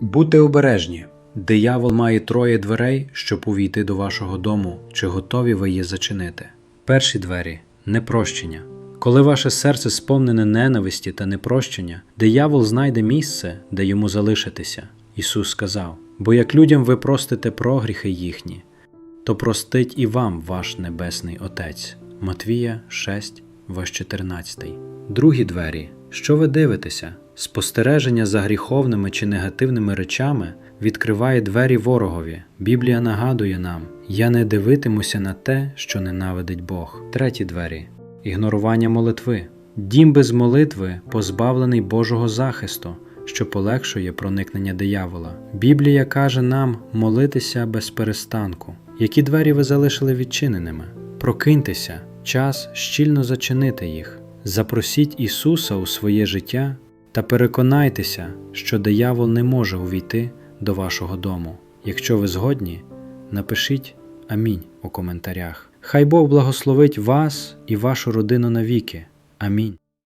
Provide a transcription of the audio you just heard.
Будьте обережні. Диявол має троє дверей, щоб увійти до вашого дому, чи готові ви її зачинити. Перші двері непрощення. Коли ваше серце сповнене ненависті та непрощення, диявол знайде місце, де йому залишитися. Ісус сказав: Бо як людям ви простите прогріхи їхні, то простить і вам ваш Небесний Отець. Матвія 6, ваш 14. Другі двері. Що ви дивитеся? Спостереження за гріховними чи негативними речами відкриває двері ворогові. Біблія нагадує нам: Я не дивитимуся на те, що ненавидить Бог. Треті двері. Ігнорування молитви. Дім без молитви позбавлений Божого захисту, що полегшує проникнення диявола. Біблія каже нам молитися без перестанку. Які двері ви залишили відчиненими? Прокиньтеся, час щільно зачинити їх. Запросіть Ісуса у своє життя та переконайтеся, що диявол не може увійти до вашого дому. Якщо ви згодні, напишіть Амінь у коментарях. Хай Бог благословить вас і вашу родину навіки. Амінь.